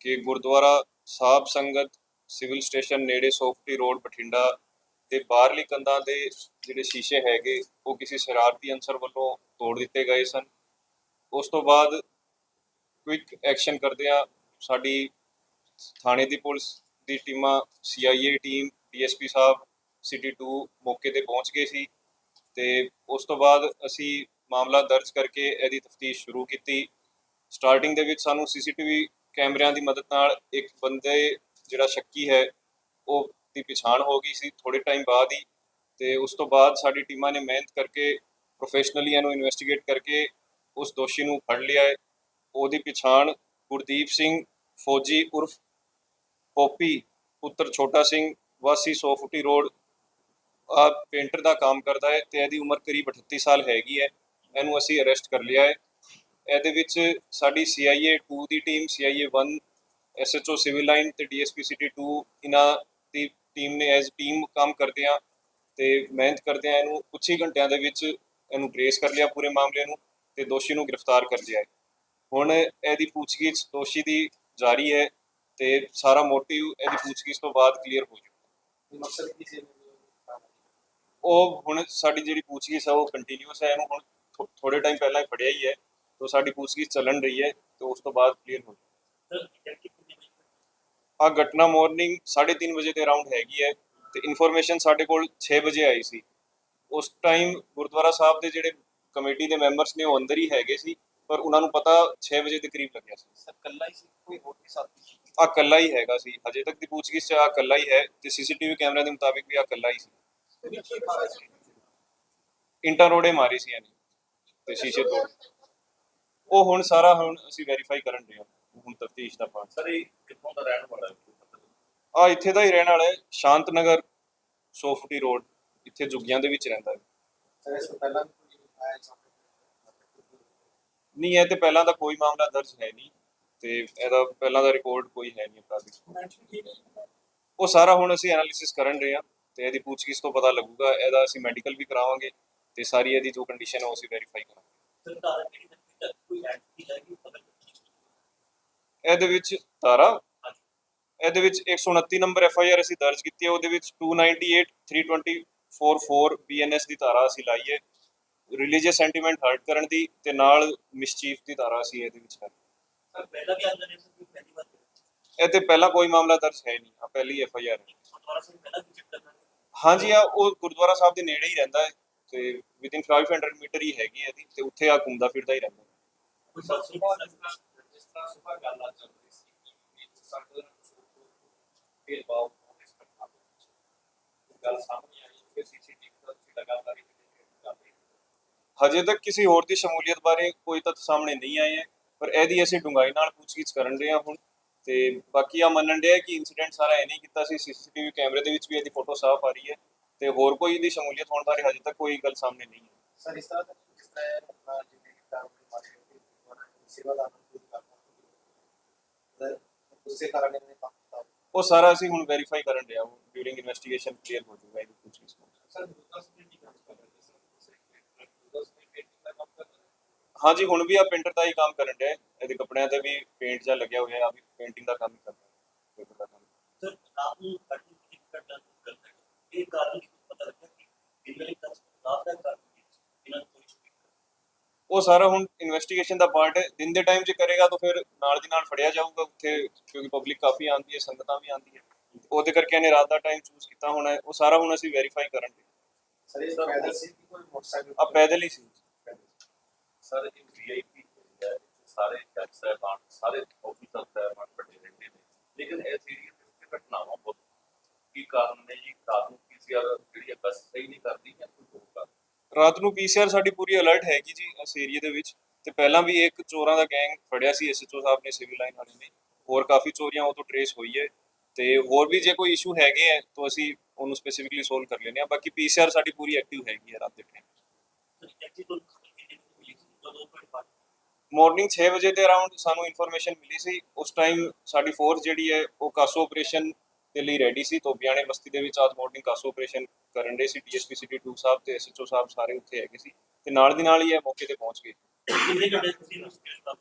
ਕਿ Gurdwara Sahib Sangat civil station ਨੇੜੇ softy road, Bathinda ਤੇ ਬਾਹਰਲੀ ਕੰਧਾਂ ਦੇ ਜਿਹੜੇ ਸ਼ੀਸ਼ੇ ਹੈਗੇ, ਉਹ ਕਿਸੇ ਸ਼ਰਾਰਤੀ ਅਨਸਰ ਵੱਲੋਂ ਤੋੜ ਦਿੱਤੇ ਗਏ ਸਨ। ਉਸ ਤੋਂ ਬਾਅਦ ਕੁਇਕ ਐਕਸ਼ਨ ਕਰਦਿਆਂ ਸਾਡੀ ਥਾਣੇ ਦੀ ਪੁਲਿਸ ਦੀ ਟੀਮਾਂ ਸੀਆਈਏ ਟੀਮ ਡੀਐਸਪੀ ਸਾਹਿਬ ਸਿਟੀ 2 ਮੌਕੇ ਤੇ ਪਹੁੰਚ ਗਏ ਸੀ ਤੇ ਉਸ ਤੋਂ ਬਾਅਦ ਅਸੀਂ ਮਾਮਲਾ ਦਰਜ ਕਰਕੇ ਇਹਦੀ ਤਫਤੀਸ਼ ਸ਼ੁਰੂ ਕੀਤੀ। ਸਟਾਰਟਿੰਗ ਦੇ ਵਿੱਚ ਸਾਨੂੰ ਸੀਸੀਟੀਵੀ ਕੈਮਰਿਆਂ ਦੀ ਮਦਦ ਨਾਲ ਇੱਕ ਬੰਦੇ ਜਿਹੜਾ ਸ਼ੱਕੀ ਹੈ, ਉਹ ਦੀ ਪਛਾਣ ਹੋ ਗਈ ਸੀ ਥੋੜੇ ਟਾਈਮ ਬਾਅਦ ਹੀ ਤੇ ਉਸ ਤੋਂ ਬਾਅਦ ਸਾਡੀ ਟੀਮਾਂ ਨੇ ਮਿਹਨਤ ਕਰਕੇ ਪ੍ਰੋਫੈਸ਼ਨਲੀ ਇਹਨੂੰ ਇਨਵੈਸਟੀਗੇਟ ਕਰਕੇ ਉਸ ਦੋਸ਼ੀ ਨੂੰ ਫੜ ਲਿਆ ਹੈ। ਉਹਦੀ ਪਛਾਣ ਗੁਰਦੀਪ ਸਿੰਘ, ਫੌਜੀ ਉਰਫ ਪੋਪੀ, ਪੁੱਤਰ ਛੋਟਾ ਸਿੰਘ, ਵਾਸੀ 100 ਫੁੱਟੀ ਰੋਡ ਆ ਪੇਂਟਰ ਦਾ ਕੰਮ ਕਰਦਾ ਹੈ ਤੇ ਇਹਦੀ ਉਮਰ ਕਰੀਬ 38 ਸਾਲ ਹੈਗੀ ਹੈ। ਇਹਨੂੰ ਅਸੀਂ ਅਰੈਸਟ ਕਰ ਲਿਆ ਹੈ। ਇਹਦੇ ਵਿੱਚ ਸਾਡੀ CIA 2 ਦੀ team CIA 1 SHO civil line ਤੇ DSP ਸਿਟੀ 2 ਇਹਨਾਂ ਦੀ ਟੀਮ ਨੇ ਐਜ਼ ਟੀਮ ਕੰਮ ਕਰਦੇ ਆ ਤੇ ਮਿਹਨਤ ਕਰਦੇ ਆ ਇਹਨੂੰ। ਕੁਝ ਹੀ ਘੰਟਿਆਂ ਦੇ ਵਿੱਚ ਇਹਨੂੰ ਟ੍ਰੇਸ ਕਰ ਲਿਆ ਪੂਰੇ ਮਾਮਲੇ ਨੂੰ ਤੇ ਦੋਸ਼ੀ ਨੂੰ ਗ੍ਰਿਫਤਾਰ ਕਰ ਲਿਆ ਹੈ। ਹੁਣ ਇਹਦੀ ਪੁੱਛਗਿੱਛ ਦੋਸ਼ੀ ਦੀ ਜਾਰੀ ਹੈ ਤੇ ਸਾਰਾ ਮੋਟਿਵ ਇਹਦੀ ਪੁੱਛਗਿੱਛ ਤੋਂ ਬਾਅਦ ਕਲੀਅਰ ਹੋ ਜਾਊਗਾ। ਮਕਸਦ ਕੀ ਸੀ ਉਹ ਹੁਣ ਸਾਡੀ ਜਿਹੜੀ ਪੁੱਛਗਿੱਛ ਹੈ ਉਹ ਕੰਟੀਨਿਊਸ ਹੈ ਇਹਨੂੰ ਹੁਣ ਥੋੜੇ ਟਾਈਮ ਪਹਿਲਾਂ ਹੀ ਫੜਿਆ ਹੀ ਹੈ। ਤੋਂ ਸਾਡੀ ਪੁੱਛਗਿੱਛ ਚੱਲਣ ਰਹੀ ਹੈ ਤੇ ਉਸ ਤੋਂ ਬਾਅਦ ਕਲੀਅਰ ਹੋ ਆ ਘਟਨਾ ਮਾਰਨਿੰਗ 3:30 ਵਜੇ ਦੇ ਅਰਾਊਂਡ ਹੈਗੀ ਹੈ ਤੇ ਇਨਫੋਰਮੇਸ਼ਨ ਸਾਡੇ ਕੋਲ 6 ਵਜੇ ਆਈ ਸੀ ਉਸ ਟਾਈਮ ਗੁਰਦੁਆਰਾ ਸਾਹਿਬ ਦੇ ਜਿਹੜੇ ਕਮੇਟੀ ਦੇ ਮੈਂਬਰਸ ਨੇ ਉਹ ਅੰਦਰ ਹੀ ਹੈਗੇ ਸੀ ਪਰ ਉਹਨਾਂ ਨੂੰ ਪਤਾ 6 ਵਜੇ ਦੇ ਕਰੀਬ ਲੱਗਿਆ ਸੀ ਸਰ ਕੱਲਾ ਹੀ ਸੀ ਕੋਈ ਹੋਰ ਵੀ ਸਾਥੀ ਸੀ ਆ ਕੱਲਾ ਹੀ ਹੈਗਾ ਸੀ ਹਜੇ ਤੱਕ ਦੀ ਪੁੱਛਗਿੱਛ 'ਚ ਆ ਕੱਲਾ ਹੀ ਹੈ ਤੇ ਸੀਸੀਟੀਵੀ ਕੈਮਰਾ ਦੇ ਮੁਤਾਬਿਕ ਵੀ ਆ ਕੱਲਾ ਹੀ ਸੀ ਇੰਟਰ ਰੋੜੇ ਮਾਰੀ ਸੀ ਇਹਨੇ ਤੇ ਸ਼ੀਸ਼ੇ ਤੋੜ ਉਹ ਹੁਣ ਸਾਰਾ ਹੁਣ ਅਸੀਂ ਵੈਰੀਫਾਈ ਕਰਨ ਦੇ ਹਾਂ ਹੁਣ ਤਫਤੀਸ਼ ਦਾ ਪਾਰਟ ਸਰ ਇਹ ਕਿੱਥੋਂ ਦਾ ਰਹਿਣ ਵਾਲਾ ਹੈ? ਆ ਇੱਥੇ ਦਾ ਹੀ ਰਹਿਣ ਵਾਲਾ ਹੈ ਸ਼ਾਂਤ ਨਗਰ ਸੋਫਟੀ ਰੋਡ ਇੱਥੇ ਜੁਗੀਆਂ ਦੇ ਵਿੱਚ ਰਹਿੰਦਾ ਹੈ। ਸਰ ਇਸ ਤੋਂ ਪਹਿਲਾਂ ਵੀ ਕੋਈ ਆਇਆ ਸਾਹਮਣੇ ਨਹੀਂ ਇਹ ਤੇ ਪਹਿਲਾਂ ਦਾ ਕੋਈ ਮਾਮਲਾ ਦਰਜ ਹੈ ਨਹੀਂ ਤੇ ਇਹਦਾ ਪਹਿਲਾਂ ਦਾ ਰਿਕਾਰਡ ਕੋਈ ਹੈ ਨਹੀਂ ਅਪਰਾਧਿਕ। ਉਹ ਸਾਰਾ ਹੁਣ ਅਸੀਂ ਐਨਾਲਿਸਿਸ ਕਰਨ ਰਹੇ ਹਾਂ ਤੇ ਇਹਦੀ ਪੁੱਛਗਿੱਛ ਤੋਂ ਪਤਾ ਲੱਗੂਗਾ ਇਹਦਾ ਅਸੀਂ ਮੈਡੀਕਲ ਵੀ ਕਰਾਵਾਂਗੇ ਤੇ ਸਾਰੀ ਇਹਦੀ ਜੋ ਕੰਡੀਸ਼ਨ ਹੈ ਉਹ ਅਸੀਂ ਵੈਰੀਫਾਈ ਕਰਾਂਗੇ। ਇਹਦੇ ਵਿੱਚ ਧਾਰਾ ਇਹਦੇ ਵਿੱਚ 129 ਨੰਬਰ ਐਫ ਆਈ ਆਰ ਅਸੀਂ ਦਰਜ ਕੀਤੀ ਹੈ ਉਹਦੇ ਵਿੱਚ 298 324 ਬੀਐਨਐਸ ਦੀ ਧਾਰਾ ਅਸੀਂ ਲਾਈ ਹੈ। ਰਿਲੀਜੀਅਸ ਸੈਂਟੀਮੈਂਟ ਹਰਟ ਕਰਨ ਦੀ ਤੇ ਨਾਲ ਮਿਸਚੀਫ ਦੀ ਧਾਰਾ ਅਸੀਂ ਇਹਦੇ ਵਿੱਚ ਹੈ। ਸਰ ਪਹਿਲਾਂ ਵੀ ਅੰਦਰ ਨੇ ਕੋਈ ਪਹਿਲੀ ਵਾਰ ਇਹ ਤੇ ਪਹਿਲਾਂ ਕੋਈ ਮਾਮਲਾ ਦਰਜ ਹੈ ਨਹੀਂ ਆ ਪਹਿਲੀ ਐਫ ਆਈ ਆਰ ਹਾਂਜੀ ਆ ਉਹ ਗੁਰਦੁਆਰਾ ਸਾਹਿਬ ਦੇ ਨੇੜੇ ਹੀ ਰਹਿੰਦਾ ਹੈ ਤੇ ਵਿਦਿਨ 500 ਮੀਟਰ ਹੀ ਹੈਗੀ ਹੈ ਇਹਦੀ ਤੇ ਉੱਥੇ ਆ ਘੁੰਮਦਾ ਫਿਰਦਾ ਹੀ ਰਹਿੰਦਾ ਹਜੇ ਤੱਕ ਕਿਸੇ ਹੋਰ ਦੀ ਸ਼ਮੂਲੀਅਤ ਬਾਰੇ ਕੋਈ ਤੱਥ ਸਾਹਮਣੇ ਨਹੀਂ ਆਏ ਹੈ, ਪਰ ਇਹਦੀ ਅਸੀਂ ਡੂੰਘਾਈ ਨਾਲ ਪੁੱਛਗਿੱਛ ਕਰਨ ਰਹੇ ਹਾਂ ਹੁਣ। ਤੇ ਬਾਕੀ ਆ ਮੰਨਣ ਡਿਆ ਕਿ ਇਨਸੀਡੈਂਟ ਸਾਰਾ ਇਹ ਨਹੀਂ ਕੀਤਾ ਸੀ ਸੀਸੀਟੀਵੀ ਕੈਮਰੇ ਦੇ ਵਿੱਚ ਵੀ ਇਹਦੀ ਫੋਟੋ ਸਾਫ਼ ਆ ਰਹੀ ਹੈ। ਤੇ ਹੋਰ ਕੋਈ ਇਹਦੀ ਸ਼ਮੂਲੀਅਤ ਹੋਣ ਬਾਰੇ ਹਜੇ ਤੱਕ ਕੋਈ ਗੱਲ ਸਾਹਮਣੇ ਨਹੀਂ ਹੈ ਸਰ, ਇਸ ਤਰ੍ਹਾਂ ਜਿਸ ਤਰ੍ਹਾਂ ਆਪਣਾ ਜਿਵੇਂ ਕਿ ਕੰਮ ਦੇ ਮਾਰੇ ਸੇਵਾ ਦਾ ਕੋਈ ਕਰਨਾ ਉਸੇ ਕਾਰਨ ਇਹਨੇ ਕੰਮ ਕੀਤਾ। ਉਹ ਸਾਰਾ ਅਸੀਂ ਹੁਣ ਵੈਰੀਫਾਈ ਕਰਨ ਡਿਆ ਉਹ ਡਿਊਰਿੰਗ ਇਨਵੈਸਟੀਗੇਸ਼ਨ ਕਲੀਅਰ ਹੋ ਜਾਊਗਾ ਇਹਦੀ ਪੁੱਛਗਿੱਛ ਨਾਲ। ਸਰ ਦੁਕਾਨ ਸੇ ਕੀ ਕੰਮ ਕਰ ਰਹੇ ਸਰ ਦੁਕਾਨ ਸੇ ਪੇਂਟਿੰਗ ਦਾ ਕੰਮ ਕਰ ਰਹੇ ਹਾਂਜੀ ਹੁਣ ਵੀ ਆ ਪੇਂਟਰ ਦਾ ਹੀ ਕੰਮ ਕਰਨ ਡਿਆ ਹੈ। ਇਹਦੇ ਕੱਪੜਿਆਂ ਤੇ ਵੀ ਪੇਂਟ ਜਾਂ ਲੱਗਿਆ ਹੋਇਆ ਹੈ ਆ ਵੀ ਪੇਂਟਿੰਗ ਦਾ ਕੰਮ ਹੀ ਕਰਦਾ ਹੈ paper ਦਾ ਕੰਮ ਸਰ ਆਪ ਨੂੰ ਕੱਟ ਕਰਦਾ ਹੈ ਇਹ ਕਾਰਨ ਕੀ ਪਤਾ ਲੱਗਿਆ ਕਿ ਇਹਨਾਂ ਨੇ ਤਾਂ ਲਾਭ ਦਾ ਕਰ ਇਹਨਾਂ ਨੂੰ ਕੋਈ ਛੁੱਟੀ ਉਹ ਸਾਰਾ ਹੁਣ ਇਨਵੈਸਟੀਗੇਸ਼ਨ ਦਾ ਪਾਰਟ ਹੈ। ਦਿਨ ਦੇ ਟਾਈਮ 'ਚ ਕਰੇਗਾ ਤਾਂ ਫਿਰ ਨਾਲ ਦੀ ਨਾਲ ਫੜਿਆ ਜਾਊਗਾ ਉੱਥੇ ਕਿਉਂਕਿ ਪਬਲਿਕ ਕਾਫੀ ਆਉਂਦੀ ਹੈ ਸੰਗਤਾਂ ਵੀ ਆਉਂਦੀ ਹੈ। ਉਹਦੇ ਕਰਕੇ ਇਹਨੇ ਰਾਤ ਦਾ ਟਾਈਮ ਚੂਜ਼ ਕੀਤਾ ਹੋਣਾ ਹੈ। ਉਹ ਸਾਰਾ ਹੁਣ ਅਸੀਂ ਵੈਰੀਫਾਈ ਕਰਾਂਗੇ ਸਰ ਇਸ ਪੈਦਲ ਸੀ ਕਿ ਕੋਈ ਮੋਟਰਸਾਈਕਲ? ਆ ਪੈਦਲ ਹੀ ਸੀ। ਸਰ ਇਹ ਵੀਆਈਪੀ ਸਾਰੇ ਜੱਜ ਸਾਹਿਬਾਨ ਸਾਰੇ ਆਫੀਸਰ ਸਾਹਿਬਾਨ ਵੱਡੇ ਰਹਿੰਦੇ ਨੇ। ਲੇਕਿਨ ਵਿੱਚ ਘਟਨਾਵਾਂ ਬਹੁਤ ਕੀ ਕਾਰਨ ਨੇ ਜੀ? ਰਾਤ ਨੂੰ ਪੀਸੀਆਰ ਜਿਹੜੀ ਬਸ ਸਹੀ ਨਹੀਂ ਕਰਦੀ ਜਾਂ ਕੋਈ ਹੋਰ ਕਾਰਨ? ਰਾਤ ਨੂੰ ਪੀਸੀਆਰ ਸਾਡੀ ਪੂਰੀ ਅਲਰਟ ਹੈਗੀ ਜੀ। ਏਰੀਆ ਦੇ ਵਿੱਚ ਤੇ ਪਹਿਲਾਂ ਵੀ ਇੱਕ ਚੋਰਾਂ ਦਾ ਗੈਂਗ ਫੜਿਆ ਸੀ ਐਸਐਚਓ ਸਾਹਿਬ ਨੇ, ਸਿਵਲ ਲਾਈਨ ਵਾਲੇ ਨੇ। ਹੋਰ ਕਾਫੀ ਚੋਰੀਆਂ ਉਹ ਤੋਂ ਟਰੇਸ ਹੋਈ ਹੈ ਤੇ ਹੋਰ ਵੀ ਜੇ ਕੋਈ ਇਸ਼ੂ ਹੈਗੇ ਹੈ ਤਾਂ ਅਸੀਂ ਉਹਨੂੰ ਸਪੈਸੀਫਿਕਲੀ ਸੋਲਵ ਕਰ ਲੈਂਦੇ ਹਾਂ। ਬਾਕੀ ਪੀਸੀਆਰ ਸਾਡੀ ਪੂਰੀ ਐਕਟਿਵ ਹੈਗੀ ਹੈ ਰਾਤ ਦੇ ਟਾਈਮ ਐਕਚੁਅਲੀ ਤੋਂ ਖਬਰ ਕਿਹਨੇ ਮਿਲੀ ਸੀ ਜਦੋਂ ਕੋਈ ਬਾਤ ਮਾਰਨਿੰਗ 6 ਵਜੇ ਦੇ ਅਰਾਊਂਡ ਸਾਨੂੰ ਇਨਫੋਰਮੇਸ਼ਨ ਮਿਲੀ ਸੀ। ਉਸ ਟਾਈਮ ਸਾਡੀ ਫੋਰਸ ਜਿਹੜੀ ਹੈ ਉਹ ਕਾਸੋ ਆਪਰੇਸ਼ਨ ਦੇ ਲਈ ਰੈਡੀ ਸੀ। ਤੋਬਿਆਣੇ ਬਸਤੀ ਦੇ ਵਿੱਚ ਅੱਜ ਮਾਰਨਿੰਗ ਕਾਸੋ ਆਪਰੇਸ਼ਨ ਕਰਨ ਦੇ ਸੀ। ਡੀਐਸਪੀ ਸਿਟੀ 2 ਸਾਹਿਬ ਤੇ ਐਸਐਚਓ ਸਾਹਿਬ ਸਾਰੇ ਉੱਥੇ ਹੈਗੇ ਸੀ। ਤੇ ਨਾਲ ਦੀ ਨਾਲ ਹੀ ਇਹ ਮੌਕੇ ਤੇ ਪਹੁੰਚ ਗਏ। ਕਿੰਨੇ ਘੰਟੇ ਤੁਸੀਂ ਨੂੰ ਸਟੇਜ ਦਾ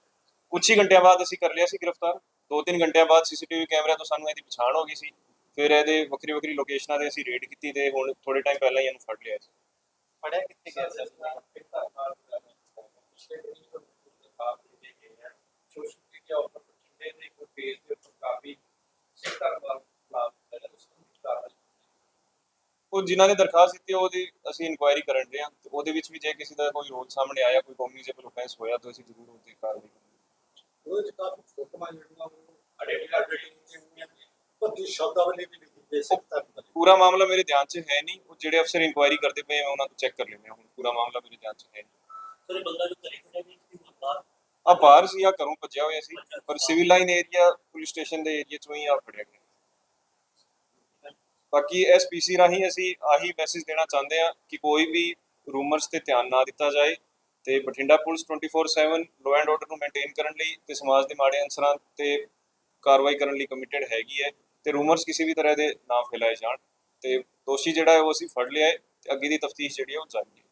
ਕੁਝ ਹੀ ਘੰਟਿਆਂ ਬਾਅਦ ਅਸੀਂ ਕਰ ਲਿਆ ਸੀ ਗ੍ਰਿਫਤਾਰ। 2-3 ਘੰਟਿਆਂ ਬਾਅਦ ਸੀਸੀਟੀਵੀ ਕੈਮਰਿਆਂ ਤੋਂ ਸਾਨੂੰ ਇਹਦੀ ਪਛਾਣ ਹੋ ਗਈ ਸੀ। ਫਿਰ ਇਹਦੇ ਵੱਖਰੀ ਵੱਖਰੀ ਲੋਕੇਸ਼ਨਾਂ ਤੇ ਅਸੀਂ ਰੇਡ ਕੀਤੀ ਤੇ ਹੁਣ ਥੋੜੇ ਟਾਈਮ ਪਹਿਲਾਂ ਹੀ ਇਹਨੂੰ ਫੜ ਲਿਆ ਸੀ। ਪੜਿਆ ਕਿੱਥੇ ਗਿਆ ਸਰ ਪਿਛਲੇ ਦਿਨੀ ਤੋਂ ਦਿਖਾ ਦੇ ਗਏ ਹੈ ਸੋਸ਼ਲ ਮੀਡੀਆ ਉੱਪਰ ਬਠਿੰਡੇ ਦੇ ਕੋਈ ਪੇਜ ਦੇ ਉੱਪਰ ਕਾਫੀ ਸਿੱਖ ਧਰਮ ਦਾ ਖਿਲਾਫ ਹੈ ਉਸ ਨੂੰ ਕਾਰਵਾਈ ਉਹ ਜਿਨ੍ਹਾਂ ਨੇ ਦਰਖਾਸਤ ਦਿੱਤੀ ਉਹਦੀ ਅਸੀਂ ਇਨਕੁਆਇਰੀ ਕਰਨ ਰਹੇ ਹਾਂ ਤੇ ਉਹਦੇ ਵਿੱਚ ਵੀ ਜੇ ਕਿਸੇ ਦਾ ਕੋਈ ਰੋਲ ਸਾਹਮਣੇ ਆਇਆ ਕੋਈ ਕਮਿਊਨਿਟੀਬਲ ਆਫੈਂਸ ਹੋਇਆ ਤਾਂ ਅਸੀਂ ਜ਼ਰੂਰ ਉਹਦੀ ਕਾਰਵਾਈ ਕਰਾਂਗੇ। ਉਹਦੇ ਚ ਕਾਫੀ ਫੋਟੋਆਂ ਜਿਹੜੀਆਂ ਉਹ ਆਈਡੈਂਟੀਫਾਈ ਪਤੀ ਸ਼ਬਦਾਵਲੀ ਵੀ ਲਿਖੀ ਗਈ ਸਿੱਖ ਧਰਮ ਦੀ ਪੂਰਾ ਮਾਮਲਾ ਮੇਰੇ ਧਿਆਨ 'ਚ ਹੈ ਨਹੀਂ। ਉਹ ਜਿਹੜੇ ਅਫਸਰ ਇਨਕੁਆਇਰੀ ਕਰਦੇ ਪਏ ਉਹਨਾਂ ਤੋਂ ਚੈੱਕ ਕਰ ਲੈਂਦੇ ਹਾਂ ਹੁਣ ਪੂਰਾ ਮਾਮਲਾ ਮੇਰੇ ਧਿਆਨ 'ਚ ਹੈ ਨਹੀਂ। ਸਰ ਬੰਦਾ ਜੋ ਕਰੀ ਖੜੇ ਵੀ ਕਿ ਹੁੰਦਾ ਆ ਬਾਹਰ ਸੀ ਆ ਘਰੋਂ ਭੱਜਿਆ ਹੋਇਆ ਸੀ ਪਰ civil line area police station ਦੇ ਏਰੀਆ 'ਚੋਂ ਹੀ ਆ ਫੜਿਆ ਗਿਆ। ਬਾਕੀ ਐਸਪੀਸੀ ਰਾਹੀਂ ਅਸੀਂ ਆਹੀ ਮੈਸੇਜ ਦੇਣਾ ਚਾਹੁੰਦੇ ਹਾਂ ਕਿ ਕੋਈ ਵੀ ਰੂਮਰਸ ਤੇ ਧਿਆਨ ਨਾ ਦਿੱਤਾ ਜਾਏ ਤੇ Bathinda police 24/7 law and order ਨੂੰ ਮੇਨਟੇਨ ਕਰਨ ਲਈ ਤੇ ਸਮਾਜ ਦੇ ਮਾੜੇ ਅਨਸਰਾਂ ਤੇ ਕਾਰਵਾਈ ਕਰਨ ਲਈ ਕਮਿਟਡ ਹੈਗੀ ਹੈ ਤੇ ਰੂਮਰਸ ਕਿਸੇ ਵੀ ਤਰ੍ਹਾਂ ਦੇ ਨਾ ਫੈਲਾਏ ਜਾਣ ਤੇ ਦੋਸ਼ੀ ਜਿਹੜਾ ਹੈ ਉਹ ਅਸੀਂ ਫੜ ਲਿਆ ਹੈ ਤੇ ਅੱਗੇ ਦੀ ਤਫਤੀਸ਼ ਜਿਹੜੀ ਹੈ ਉਹ ਜਾਰੀ ਹੈ।